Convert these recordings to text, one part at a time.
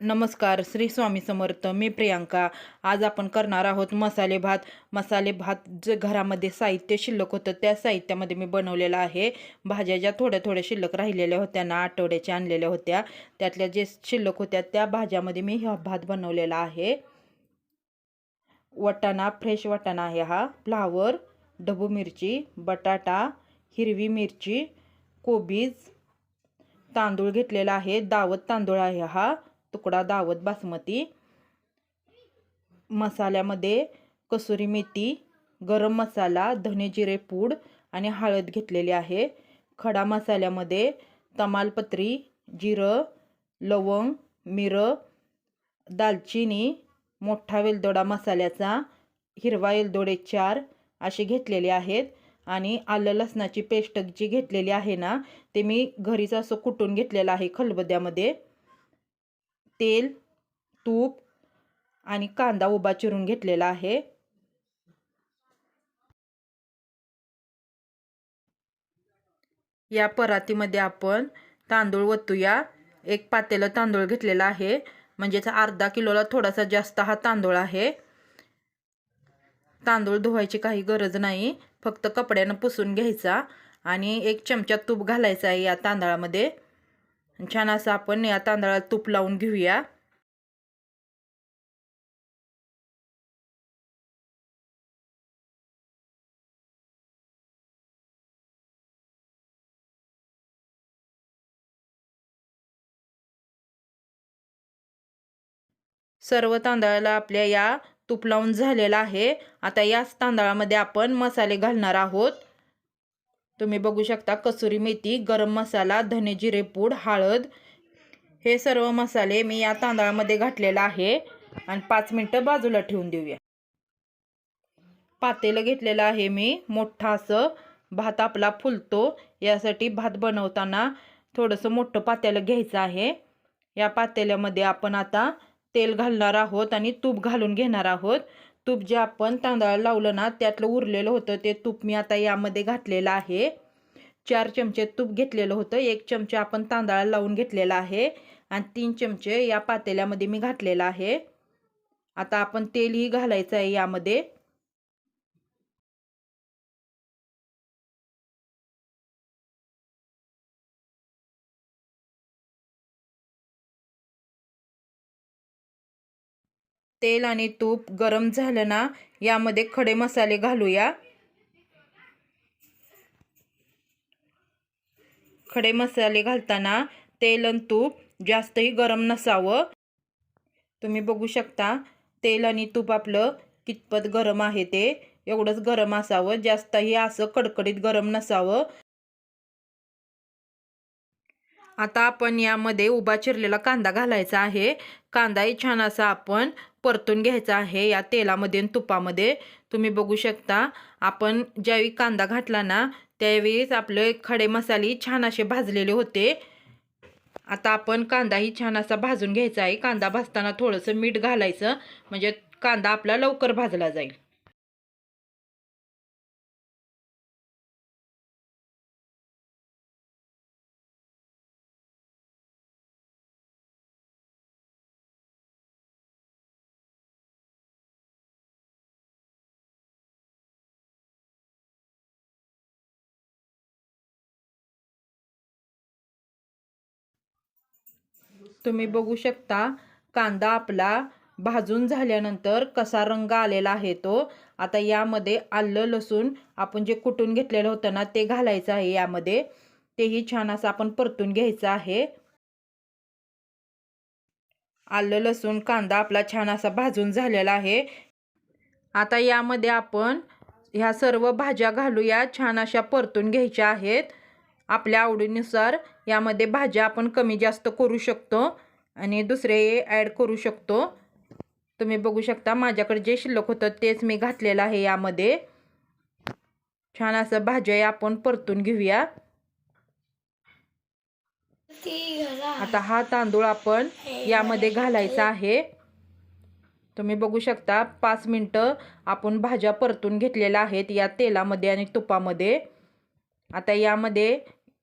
नमस्कार श्री स्वामी समर्थ. मी प्रियांका. आज आपण करणार आहोत मसाले भात. मसाले भात जे घरामध्ये साहित्य शिल्लक होतं त्या साहित्यामध्ये मी बनवलेलं आहे. भाज्या ज्या थोड्या थोड्या शिल्लक राहिलेल्या होत्या ना आठवड्याच्या आणलेल्या होत्या. त्यातल्या जे शिल्लक होत्या त्या भाज्यामध्ये मी हा भात बनवलेला आहे. वटाणा फ्रेश वटाणा आहे हा. फ्लावर ढबू मिरची बटाटा हिरवी मिरची कोबीज तांदूळ घेतलेला आहे. दावत तांदूळ आहे हा. तुकडा दावत बासमती मसाल्यामध्ये कसुरी मेथी गरम मसाला धने जिरे पूड आणि हळद घेतलेली आहे. खडा मसाल्यामध्ये तमालपत्री जिरं लवंग मिरं दालचिनी मोठा वेलदोडा मसाल्याचा हिरवा वेलदोडे चार असे घेतलेले आहेत. आणि आलं लसणाची पेस्ट जी घेतलेली आहे ना ते मी घरीच असं कुटून घेतलेलं आहे खलबद्यामध्ये तेल तूप आणि कांदा उभा चिरून घेतलेला आहे. या परातीमध्ये आपण तांदूळ ओतूया एक पातेलं तांदूळ घेतलेला आहे. म्हणजेच अर्धा किलोला थोडासा जास्त हा तांदूळ आहे. तांदूळ धुवायची काही गरज नाही. फक्त कपड्यानं पुसून घ्यायचा आणि एक चमचा तूप घालायचा आहे या तांदळामध्ये. छान असं आपण या तांदळाला तूप लावून घेऊया. सर्व तांदळाला आपल्या या तूप लावून झालेला आहे. आता याच तांदळामध्ये आपण मसाले घालणार आहोत. तुम्ही बघू शकता कसुरी मेथी गरम मसाला धने जिरे पूड हळद. हे सर्व मसाले मी या तांदळामध्ये घातलेला आहे. आणि पाच मिनटं बाजूला ठेवून देऊया. पातेलं घेतलेलं आहे मी. मोठा असं भात आपला फुलतो. यासाठी भात बनवताना थोडंसं मोठं पातेलं घ्यायचं आहे. या पातेल्यामध्ये आपण आता तेल घालणार आहोत आणि तूप घालून घेणार आहोत. तूप जे आपण तांदळाला लावलं ना त्यातलं उरलेलं होतं ते तूप मी आता यामध्ये घातलेलं आहे. चार चमचे तूप घेतलेलं होतं एक चमचे आपण तांदळाला लावून घेतलेला आहे आणि तीन चमचे या पातेल्यामध्ये मी घातलेला आहे. आता आपण तेलही घालायचं आहे यामध्ये. तेल आणि तूप गरम झालं ना यामध्ये खडे मसाले घालूया. खडे मसाले घालताना तेल आणि तूप जास्तही गरम नसावं. तुम्ही बघू शकता तेल आणि तूप आपलं कितपत गरम आहे ते. एवढंच गरम असावं जास्तही असं कडकडीत गरम नसावं. आता आपण यामध्ये उभा चिरलेला कांदा घालायचा आहे. कांदाही छान असा आपण परतून घ्यायचा आहे या तेलामध्ये आणि तुपामध्ये. तुम्ही बघू शकता आपण ज्यावेळी कांदा घातला ना त्यावेळीच आपले खडे मसाले छान असे भाजलेले होते. आता आपण कांदाही छान असा भाजून घ्यायचा आहे. कांदा भाजताना थोडंसं मीठ घालायचं म्हणजे कांदा आपला लवकर भाजला जाईल. तुम्ही बघू शकता कांदा आपला भाजून झाल्यानंतर कसा रंग आलेला आहे तो. आता यामध्ये आलं लसूण आपण जे कुटून घेतलेलं होतं ना ते घालायचं आहे यामध्ये. तेही छान असं आपण परतून घ्यायचं आहे. आलं लसूण कांदा आपला छान असा भाजून झालेला आहे. आता यामध्ये आपण ह्या सर्व भाज्या घालूया छान अशा परतून घ्यायच्या आहेत. आपल्या आवडीनुसार यामध्ये भाज्या आपण कमी जास्त करू शकतो आणि दुसरे ॲड करू शकतो. तुम्ही बघू शकता माझ्याकडे जे शिल्लक होतं तेच मी घातलेलं आहे यामध्ये. छान असं भाज्या आपण परतून घेऊया. आता हा तांदूळ आपण यामध्ये घालायचा आहे. तुम्ही बघू शकता पाच मिनटं आपण भाज्या परतून घेतलेल्या आहेत या तेलामध्ये आणि तुपामध्ये. आता यामध्ये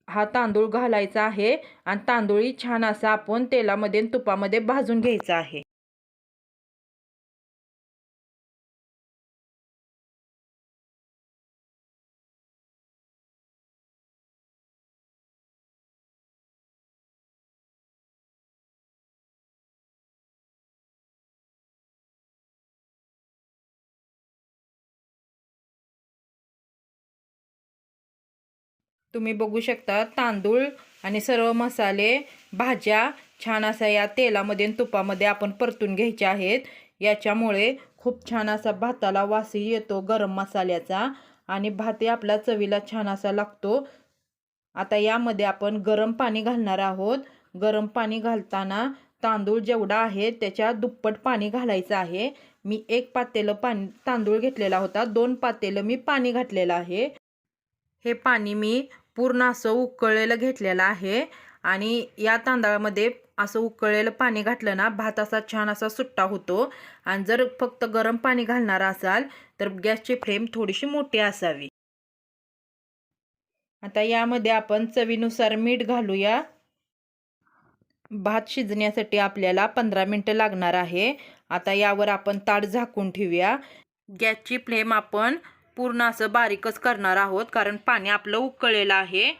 हा तांदूळ घालायचा आहे आणि तांदूळी छान असा आपण तेलामध्ये तुपामध्ये भाजून घ्यायचा आहे. तुम्ही बघू शकता तांदूळ आणि सर्व मसाले भाज्या छान असा या तेलामध्ये तुपामध्ये आपण परतून घ्यायचे आहेत. याच्यामुळे खूप छान असा भाताला वासही येतो गरम मसाल्याचा आणि भातही आपल्या चवीला छान असा लागतो. आता यामध्ये आपण गरम पाणी घालणार आहोत. गरम पाणी घालताना तांदूळ जेवढा आहे त्याच्या दुप्पट पाणी घालायचं आहे. मी एक पातेलं पाणी तांदूळ घेतलेला होता. दोन पातेलं मी पाणी घातलेलं आहे. हे पाणी मी पूर्ण असं उकळलेलं घेतलेलं आहे. आणि या तांदळामध्ये असं उकळलेलं पाणी घातलं ना भात असा छान असा सुट्टा होतो. आणि जर फक्त गरम पाणी घालणार असाल तर गॅसची फ्लेम थोडीशी मोठी असावी. आता यामध्ये आपण चवीनुसार मीठ घालूया. भात शिजण्यासाठी आपल्याला पंधरा मिनटं लागणार आहे. आता यावर आपण ताट झाकून ठेवूया. गॅसची फ्लेम आपण पूर्ण असं बारीकच करणार आहोत कारण पाणी आपलं उकळलेलं आहे.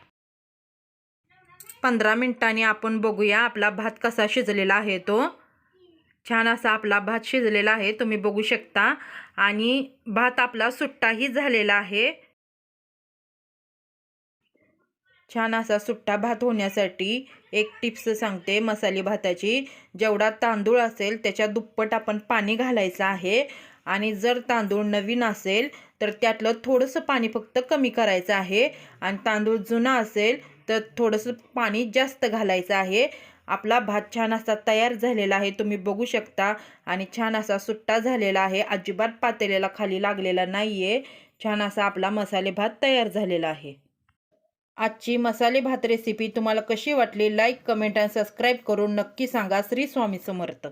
पंधरा मिनिटांनी आपण बघूया आपला भात कसा शिजलेला आहे तो. छान असा आपला भात शिजलेला आहे तुम्ही बघू शकता. आणि भात आपला सुट्टाही झालेला आहे. छान असा सुट्टा भात होण्यासाठी एक टिप्स सांगते मसाले भाताची. जेवढा तांदूळ असेल त्याच्या दुप्पट आपण पाणी घालायचं आहे. आणि जर तांदूळ नवीन असेल तर त्यातलं थोडंसं पाणी फक्त कमी करायचं आहे. आणि तांदूळ जुना असेल तर थोडंसं पाणी जास्त घालायचं आहे. आपला भात छान असा तयार झालेला आहे. तुम्ही बघू शकता. आणि छान असा सुट्टा झालेला आहे. अजिबात पातेलेला खाली लागलेला नाही आहे छान असा आपला मसाले भात तयार झालेला आहे. आजची मसाले भात रेसिपी तुम्हाला कशी वाटली? लाईक कमेंट आणि सबस्क्राईब करून नक्की सांगा. श्री स्वामी समर्थ.